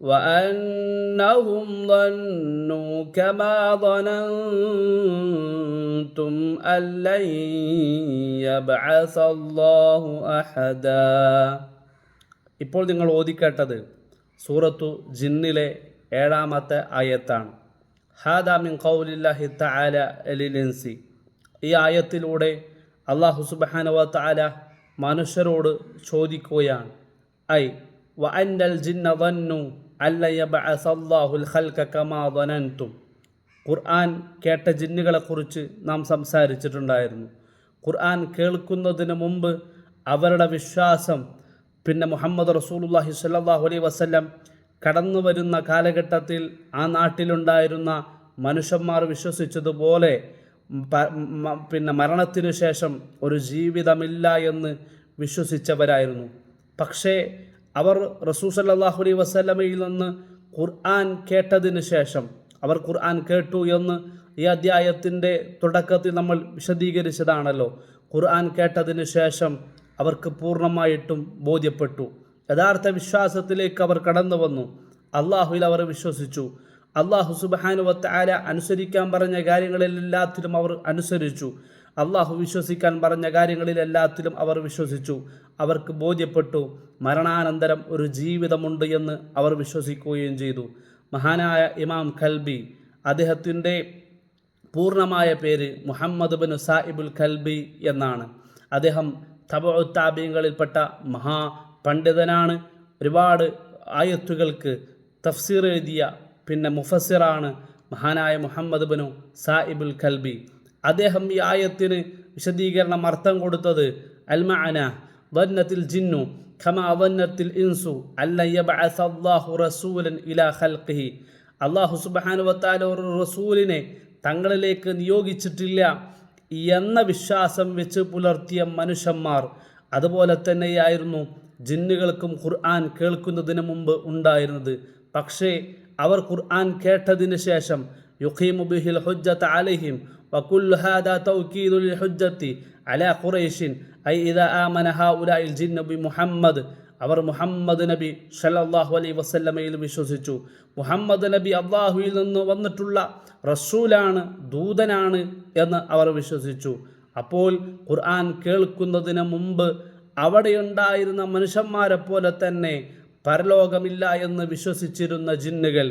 وأنهم ظنوا كما ظننتم أن لن يبعث الله أحدا ഇപ്പോൾ നിങ്ങൾ ഓതിക്കേട്ടത് സൂറത്തു ജിന്നിലെ ഏഴാമത്തെ ആയത്താണ് ഹാദാ മിൻ ഖൗലില്ലാഹി തആല ലിലിൻസി ഈ ആയത്തിലൂടെ അള്ളാഹു സുബ്ഹാനഹു വ തആല മനുഷ്യരോട് ചോദിക്കുകയാണ് ഐ വ അന്നൽ ജിന്ന ظنوا അല്ലയബഅസല്ലാഹുൽ ഖൽക കമാ ധനൻതും ഖുർആൻ കേട്ട ജിന്നുകളെക്കുറിച്ച് നാം സംസാരിച്ചിട്ടുണ്ടായിരുന്നു. ഖുർആൻ കേൾക്കുന്നതിന് മുമ്പ് അവരുടെ വിശ്വാസം പിന്നെ മുഹമ്മദ് റസൂലുല്ലാഹി സ്വല്ലല്ലാഹു അലൈഹി വസല്ലം കടന്നു വരുന്ന കാലഘട്ടത്തിൽ ആ നാട്ടിലുണ്ടായിരുന്ന മനുഷ്യന്മാർ വിശ്വസിച്ചതുപോലെ പിന്നെ മരണത്തിനു ശേഷം ഒരു ജീവിതമില്ല എന്ന് വിശ്വസിച്ചവരായിരുന്നു. പക്ഷേ അവർ റസൂ സല്ലല്ലാഹു അലൈഹി വസല്ലമയിൽ നിന്ന് ഖുർആൻ കേട്ടതിന് ശേഷം അവർ ഖുർആൻ കേട്ടു എന്ന് ഈ അധ്യായത്തിന്റെ തുടക്കത്തിൽ നമ്മൾ വിശദീകരിച്ചതാണല്ലോ. ഖുർആൻ കേട്ടതിന് ശേഷം അവർക്ക് പൂർണമായിട്ടും ബോധ്യപ്പെട്ടു. യഥാർത്ഥ വിശ്വാസത്തിലേക്ക് അവർ കടന്നു വന്നു. അള്ളാഹുവിൽ അവർ വിശ്വസിച്ചു. അള്ളാഹു സുബാനുവത്ത് ആല അനുസരിക്കാൻ പറഞ്ഞ കാര്യങ്ങളിലെല്ലാത്തിലും അവർ അനുസരിച്ചു. അള്ളാഹു വിശ്വസിക്കാൻ പറഞ്ഞ കാര്യങ്ങളിലെല്ലാത്തിലും അവർ വിശ്വസിച്ചു. അവർക്ക് ബോധ്യപ്പെട്ടു മരണാനന്തരം ഒരു ജീവിതമുണ്ട് എന്ന് അവർ വിശ്വസിക്കുകയും ചെയ്തു. മഹാനായ ഇമാം ഖൽബി അദ്ദേഹത്തിന്റെ പൂർണമായ പേര് മുഹമ്മദ് ബിൻ സാഹിബുൽ ഖൽബി എന്നാണ്. അദ്ദേഹം തബോത്താബീങ്ങളിൽപ്പെട്ട മഹാ പണ്ഡിതനാണ്. ഒരുപാട് ആയത്തുകൾക്ക് തഫ്സീർ എഴുതിയ പിന്നെ മുഫസിറാണ് മഹാനായ മുഹമ്മദ് ബിനു സാഹിബുൽ ഖൽബി. അദ്ദേഹം ഈ ആയത്തിന് വിശദീകരണം അർത്ഥം കൊടുത്തത് അൽമഅന വന്നത്തിൽ ജിന്നു ഖമ ഇൻസു അല്ലാഹു റസൂലൻ ഇലാ ഖൽഖിഹി. അള്ളാഹു സുബാനുവത്താല ഒരു റസൂലിനെ തങ്ങളിലേക്ക് നിയോഗിച്ചിട്ടില്ല എന്ന വിശ്വാസം വെച്ച് പുലർത്തിയ മനുഷ്യന്മാർ അതുപോലെ തന്നെയായിരുന്നു ജിന്നുകൾക്കും ഖുർആൻ കേൾക്കുന്നതിന് മുമ്പ് ഉണ്ടായിരുന്നത്. പക്ഷേ അവർ ഖുർആൻ കേട്ടതിന് ശേഷം യുഖീമുബിഹിൽ ഹുജ്ജത്ത് അലഹിം വകുല്ലു هذا توكيد للحجة على അലാ أي ഐ ഇദാ ആമന الجن بمحمد അവർ മുഹമ്മദ് നബി ഷല്ലല്ലാഹു അലൈ വസല്ലമയിൽ വിശ്വസിച്ചു. മുഹമ്മദ് നബി അള്ളാഹുയിൽ നിന്ന് വന്നിട്ടുള്ള റസൂലാണ് ദൂതനാണ് എന്ന് അവർ വിശ്വസിച്ചു. അപ്പോൾ ഖുർആൻ കേൾക്കുന്നതിന് മുമ്പ് അവിടെയുണ്ടായിരുന്ന മനുഷ്യന്മാരെ പോലെ തന്നെ പരലോകമില്ല എന്ന് വിശ്വസിച്ചിരുന്ന ജിന്നുകൾ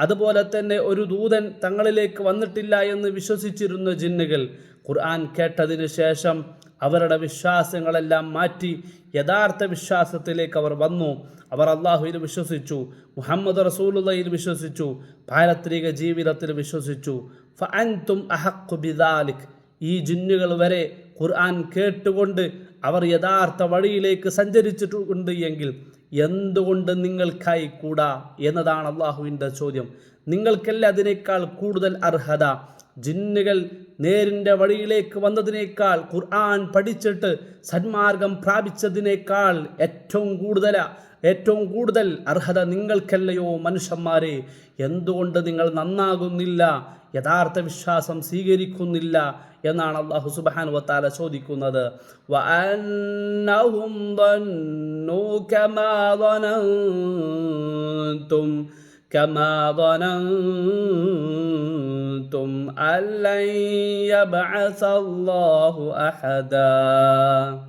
അതുപോലെ തന്നെ ഒരു ദൂതൻ തങ്ങളിലേക്ക് വന്നിട്ടില്ല എന്ന് വിശ്വസിച്ചിരുന്ന ജിന്നുകൾ ഖുർആൻ കേട്ടതിന് ശേഷം അവരുടെ വിശ്വാസങ്ങളെല്ലാം മാറ്റി യഥാർത്ഥ വിശ്വാസത്തിലേക്ക് അവർ വന്നു. അവർ അള്ളാഹുവിൽ വിശ്വസിച്ചു മുഹമ്മദ് റസൂലുള്ളയിൽ വിശ്വസിച്ചു പാരത്രിക ജീവിതത്തിൽ വിശ്വസിച്ചു. ഫഅൻതും അഹഖു ബിദാലിക്. ഈ ജിന്നുകൾ വരെ ഖുർആൻ കേട്ടുകൊണ്ട് അവർ യഥാർത്ഥ വഴിയിലേക്ക് സഞ്ചരിച്ചിട്ടുണ്ട് എങ്കിൽ എന്തുകൊണ്ട് നിങ്ങൾക്കായി കൂടാ എന്നതാണ് അള്ളാഹുവിന്റെ ചോദ്യം. നിങ്ങൾക്കല്ല അതിനേക്കാൾ കൂടുതൽ അർഹത? ജിന്നുകൾ നേരിന്റെ വഴിയിലേക്ക് വന്നതിനേക്കാൾ ഖുർആൻ പഠിച്ചിട്ട് സന്മാർഗം പ്രാപിച്ചതിനേക്കാൾ ഏറ്റവും കൂടുതൽ ഏറ്റവും കൂടുതൽ അർഹത നിങ്ങൾക്കല്ലയോ മനുഷ്യന്മാരെ? എന്തുകൊണ്ട് നിങ്ങൾ നന്നാകുന്നില്ല? യഥാർത്ഥ വിശ്വാസം സ്വീകരിക്കുന്നില്ല എന്നാണ് അള്ളാഹു സുബാൻ വത്താല ചോദിക്കുന്നത് وأنهم ظنوا كما ظننتم كما ظننتم أن لن يبعث الله أحدا